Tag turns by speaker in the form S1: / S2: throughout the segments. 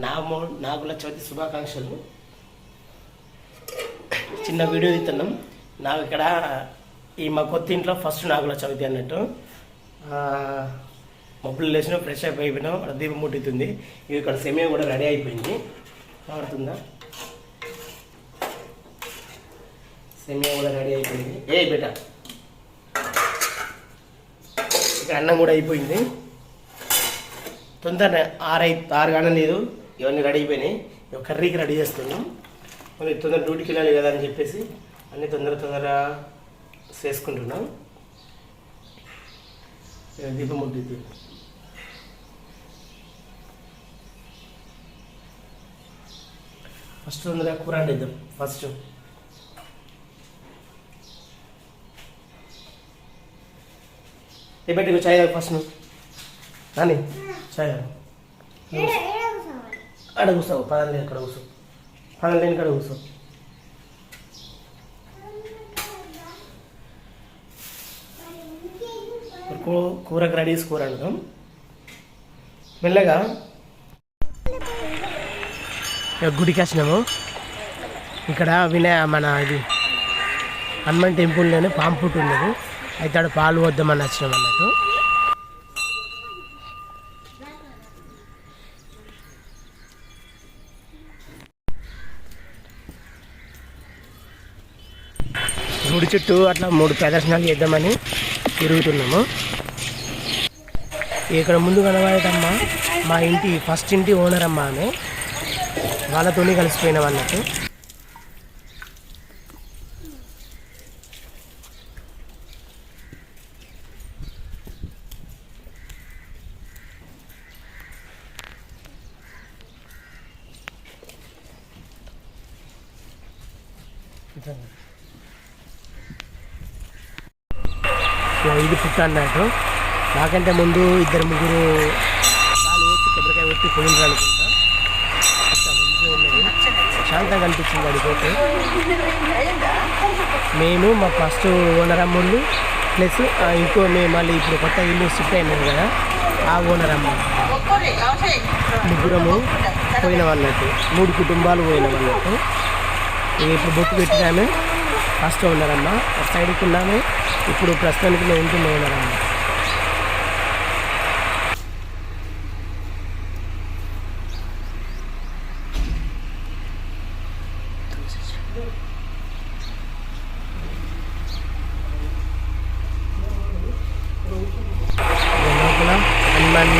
S1: నా నాగుల చవితి శుభాకాంక్షలు. చిన్న వీడియో ఇస్తున్నాం నాకు ఇక్కడ ఈ మా కొత్త ఇంట్లో ఫస్ట్ నాగుల చవితి అన్నట్టు. మబ్బులు లేచినా ఫ్రెష్ అప్ అయిపోయినాం. అక్కడ దీపం ముట్టుతుంది. ఇవి ఇక్కడ సెమియా కూడా రెడీ అయిపోయింది. పడుతుందా సెమియా కూడా రెడీ అయిపోయింది. ఏ బేటా. ఇక్కడ అన్నం కూడా అయిపోయింది. తొందరనే ఆరై ఆరు గంటల లేదు. ఇవన్నీ రెడీ అయిపోయినాయి. కర్రీకి రెడీ చేస్తున్నాం. మరి తొందర డ్యూటీకి వెళ్ళాలి కదా అని చెప్పేసి అన్ని తొందర తొందర చేసుకుంటున్నాం. దీపం ముట్టిద్ది ఫస్ట్ తొందరగా కూర వండిద్దాం ఫస్ట్. ఏ పెట్టి చాయ్ ఫస్ట్ నాని రాని. చాయ్ అక్కడ కూర్చోవు పదం లేని ఇక్కడ కూర్చో. పదం లేని ఇక్కడ కూర్చో. ఇప్పుడు కూరకు రెడీ చేసి కూర మెల్లగా. గుడికి వచ్చినాము. ఇక్కడ వినయ మన ఇది హనుమాన్ టెంపుల్లోనే పాము పుట్టు ఉన్నది. అయితే ఆడ పాలు వద్దామని వచ్చినాం అన్నట్టు. గుడి చుట్టూ అట్లా మూడు ప్రదర్శనలు చేద్దామని తిరుగుతున్నాము. ఇక్కడ ముందు కనబడేటమ్మ మా ఇంటి ఫస్ట్ ఇంటి ఓనర్ అమ్మ ఆమె. వాళ్ళతోనే కలిసిపోయినాం అన్నట్టు. ఇక ఇది పుట్ట అన్నట్టు నాకంటే ముందు ఇద్దరు ముగ్గురు పాలు వచ్చి కొబ్బరికాయ పెట్టి పోయినరు అనుకుంటా. మంచిగా ఉన్నది శాంతంగా అనిపించింది అడిగిపోతే మేము మా ఫస్ట్ ఓనర్ అమ్ముళ్ళు ప్లస్ ఇంకో మేము మళ్ళీ ఇప్పుడు కొత్త ఇల్లు షిఫ్ట్ అయినారు కదా ఆ ఓనర్ అమ్మ ముగ్గురము పోయిన వాళ్ళట్టు మూడు కుటుంబాలు పోయిన అన్నట్టు ఇప్పుడు బొట్టు పెట్టినామే ఫస్ట్ ఓనర్ అమ్మ. ఒక సైడ్కి ఉన్నాము ఇప్పుడు ప్రస్తుతానికి మేము ఉంటున్న ఓనర్ అమ్మ లోపల హనుమాన్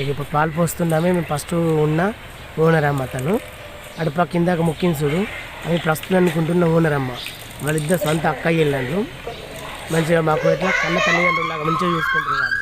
S1: ఇక ఇప్పుడు పాలు పోస్తున్నామే మేము ఫస్ట్ ఉన్న ఓనర్ అమ్మ తను. అటుపక్క ఇందాక ముఖ్యం చూడు. అవి ప్రస్తుతం అనుకుంటున్న ఓనర్ అమ్మ. వాళ్ళిద్దరు సొంత అక్క వెళ్ళారు మంచిగా మాకు ఎట్లా కన్న తల్లిదండ్రులాగా మంచిగా చూసుకుంటున్నాను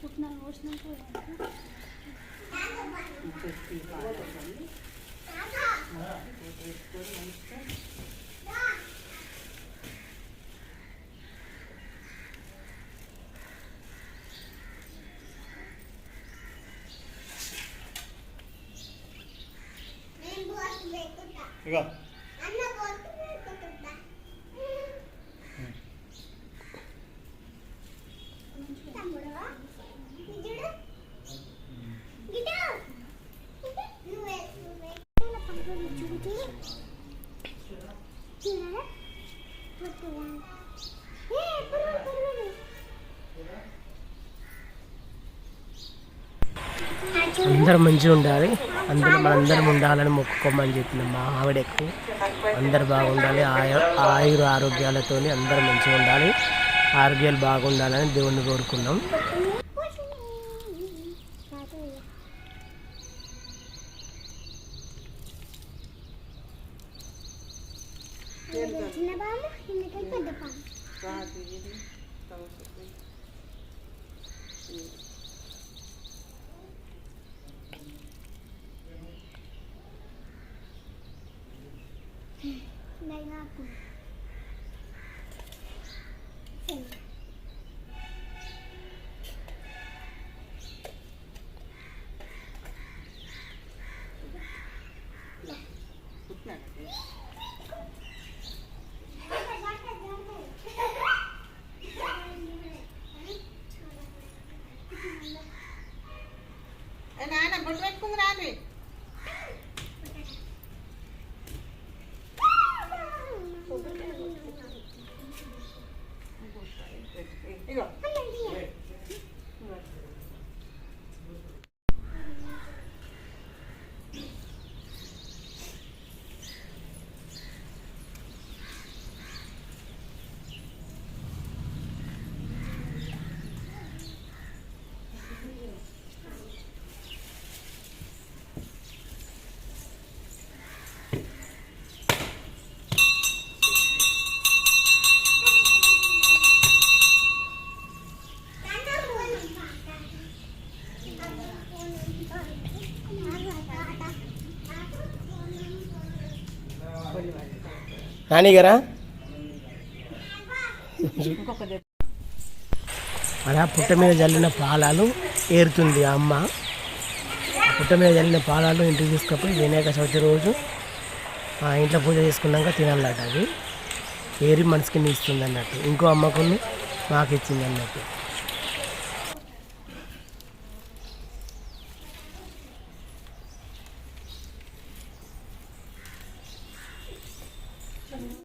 S1: పుట్టినాలు పోసినాక
S2: ఇక
S1: అందరూ మంచిగా ఉండాలి. అందరూ మనందరం ఉండాలని మొక్కుకోమని చెప్పిన. మా ఆవిడకు అందరు బాగుండాలి. ఆయుర ఆరోగ్యాలతో అందరూ మంచిగా ఉండాలి. ఆరోగ్యాలు బాగుండాలని దేవుణ్ణి కోరుకున్నాం.
S3: చిన్న పాము పెద్ద పాము. నాకు
S1: నానిగారా? అలా పుట్ట మీద జల్లిన పాలాలు ఏరుతుంది ఆ అమ్మ. ఆ పుట్ట మీద జల్లిన పాలాలు ఇంటికి తీసుకపోయి వినాయక చవితి రోజు ఆ ఇంట్లో పూజ చేసుకున్నాక తినాలట అది. ఏరి మనసుకి ఇస్తుంది అన్నట్టు ఇంకో అమ్మకుని మాకు ఇచ్చింది అన్నట్టు